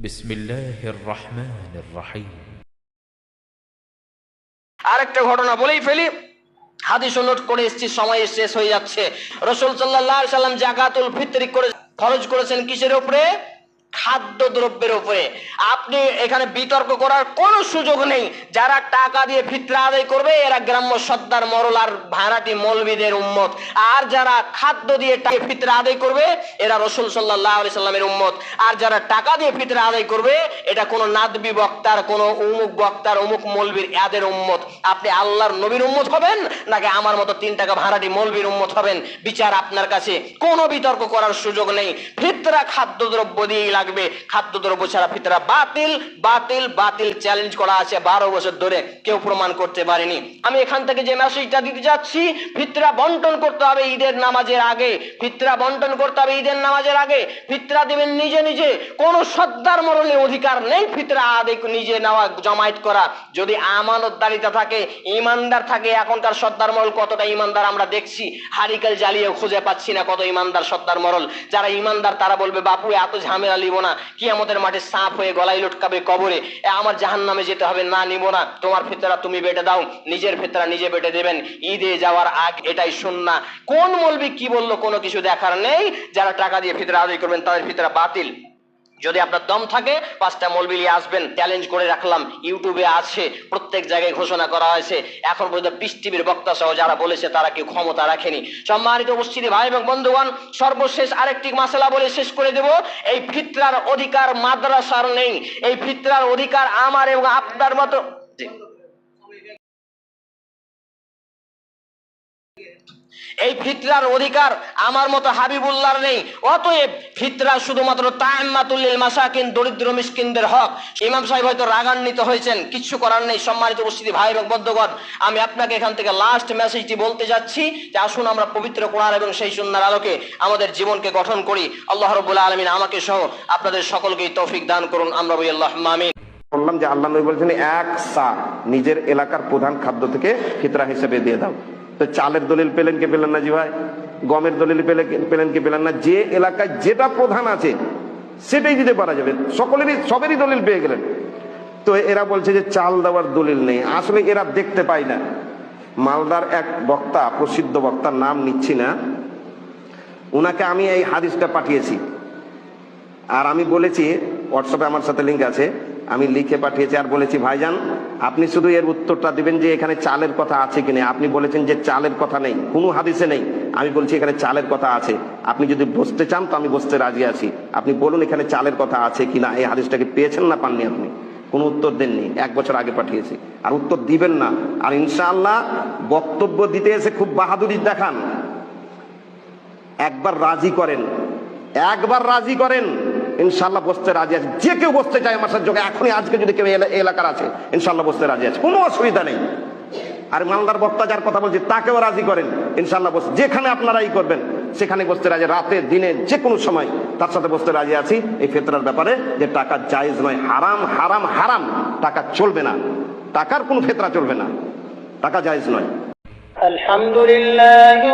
بسم الله الرحمن الرحيم আরেকটা ঘটনা বলেই ফেলি হাদিস নোট করে এসেছি সময় শেষ হয়ে যাচ্ছে রসুল সাল্লাহ সাল্লাম জাকাতুল ফিতরি করে খরচ করেছেন কিসের উপরে খাদ্য দ্রব্যের উপরে। আপনি এখানে বিতর্ক করার কোনো সুযোগ নেই। যারা টাকা দিয়ে ফিতরা আদায় করবে, এরা গ্রাম্য সর্দার মরল আর ভাড়াটি মৌলবিদের উম্মত। আর যারা খাদ্য দিয়ে টাকা ফিতরা আদায় করবে, এরা রসুল সাল্লাহ আলি সাল্লামের উম্মত। আর যারা টাকা দিয়ে ফিতরা আদায় করবে, এটা কোনো নাদবি বক্তার, কোনো উমুক বক্তার অমুক মৌলবীর, এদের উম্মত। আপনি আল্লাহর নবীর উম্মত হবেন, নাকি আমার মতো তিন টাকা ভাড়াটি মৌলবীর উম্মত হবেন? বিচার আপনার কাছে। কোনো বিতর্ক করার সুযোগ নেই। ফিতরা খাদ্যদ্রব্য দিয়েই লাগবে। খাদ্যদ্রব্য ছাড়া ফিতরা বাতিল বাতিল বাতিল চ্যালেঞ্জ করা আছে বারো বছর ধরে। কেউ প্রমাণ করতে পারেনি। আমি এখান থেকে যে মেসেজটা দিতে যাচ্ছি, ফিতরা বন্টন করতে হবে ঈদের নামাজের আগে। ফিতরা বন্টন করতে হবে ঈদের নামাজের আগে। ফিতরা দিবেন নিজে নিজে। কোন সর্দার মরলের অধিকার নেই ফিতরা আদে নিজে নেওয়া, জমায়েত করা। যদি আমানত আমানতদারিতা থাকে, ইমানদার থাকে, এখনকার সর্দার মরল কতটা ইমানদার আমরা দেখছি। হারিকেল জ্বালিয়ে খুঁজে পাচ্ছি না কত ইমানদার সর্দার মরল যারা ইমানদার, তারা বলবে, বাপু, এত ঝামেলা লিব না। কি আমাদের মাঠে সাপ হয়ে গলায় লটকাবে কবরে। আমার জাহান নামে যেতে হবে, না নিব না। তোমার ফেতরা তুমি বেটে দাও, নিজের ফেতরা নিজে বেটে দেবেন। ঈদে যাওয়ার আগ এটাই শুননা কোন মলবি কি বলল, কোনো কিছু দেখার নেই। যারা টাকা দিয়ে ফিতরা আদায় করবেন, তাদের ফিতরা বাতিল। যদি আপনার দম থাকে, পাঁচটা মলবিলি আসবেন চ্যালেঞ্জ করে রাখলাম, ইউটিউবে আছে, প্রত্যেক জায়গায় ঘোষণা করা হয়েছে। এখন পর্যন্ত পৃথিবীর বক্তা সহ যারা বলেছে, তারা কেউ ক্ষমতা রাখেনি। সম্মানিত উপস্থিতি, ভাই এবং বন্ধুগণ, সর্বশেষ আরেকটি মাসালা বলে শেষ করে দেব। এই ফিতরার অধিকার মাদ্রাসার নেই। এই ফিতরার অধিকার আমার এবং আপনার মতো এই ফিতরার অধিকার আমার মতো হাবিবুল্লাহর নেই। অতএব ফিতরা শুধুমাত্র তাইমাতুল্লিল মাসাকিন, দরিদ্র মিসকিনদের হক। ইমাম সাহেব হয়তো রাগান্বিত হয়েছেন কিছু করার নেই। সম্মানিত উপস্থিতি ভাই এবং বন্ধুগণ, আমি আপনাকে এখান থেকে লাস্ট মেসেজটি বলতে যাচ্ছি যে আসুন আমরা পবিত্র কোরআন এবং সেই সুন্নার আলোকে আমাদের জীবনকে গঠন করি। আল্লাহ রবুল্লা আলমিন আমাকে সহ আপনাদের সকলকেই তৌফিক দান করুন। আমরা বলি আল্লাহ মামিন বললাম যে আল্লাহ নবী বলছেন, এক সা নিজের এলাকার প্রধান খাদ্য থেকে ফিতরা হিসেবে দিয়ে দাও। তো চালের দলিল পেলেন কে পেলেন না জি ভাই? গমের দলিল পেলে পেলেন কে পেলেন না? যে এলাকায় যেটা প্রধান আছে, সেটাই দিতে পারা যাবে। সকলেরই সবেরই দলিল পেয়ে গেলেন। তো এরা বলছে যে চাল দেওয়ার দলিল নেই। আসলে এরা দেখতে পায় না। মালদার এক বক্তা, প্রসিদ্ধ বক্তার নাম নিচ্ছি না। উনাকে আমি এই হাদিসটা পাঠিয়েছি। আর আমি বলেছি হোয়াটসঅ্যাপে আমার সাথে লিঙ্ক আছে। আমি লিখে পাঠিয়েছি আর বলেছি, ভাইজান আপনি শুধু এর উত্তরটা দিবেন যে এখানে চালের কথা আছে কিনা। আপনি বলেছেন যে চালের কথা নেই, কোনো হাদিসে নেই। আমি বলছি এখানে চালের কথা আছে। আপনি যদি বসতে চান তো আমি বসতে রাজি আছি। আপনি বলুন এখানে চালের কথা আছে কিনা। এই হাদিসটাকে পেয়েছেন না পাননি আপনি? কোনো উত্তর দেননি, এক বছর আগে পাঠিয়েছি। আর উত্তর দিবেন না। আর ইনশাআল্লাহ বক্তব্য দিতে এসে খুব বাহাদুরি দেখান। একবার রাজি করেন। একবার রাজি করেন। ইনশাল্লাহ বসতে রাজি আছে। যে কেউ বসতে চায় আমার সাথে এখনই আজকে যদি কেউ এলাকার আছে ইনশাল্লাহ বসতে রাজি আছে। কোনো অসুবিধা নেই। আর মালদার বক্তা যার কথা বলছি, তাকেও রাজি করেন। ইনশাল্লাহ বস যেখানে আপনারা ই করবেন, সেখানে বসতে রাজি রাতে, দিনে যে কোনো সময় তার সাথে বসতে রাজি আছি। এই ফেতরার ব্যাপারে যে টাকা জায়েজ নয়, হারাম হারাম হারাম, টাকা চলবে না। টাকার কোনো ফেতরা চলবে না। টাকা জায়েজ নয়। আলহামদুলিল্লাহ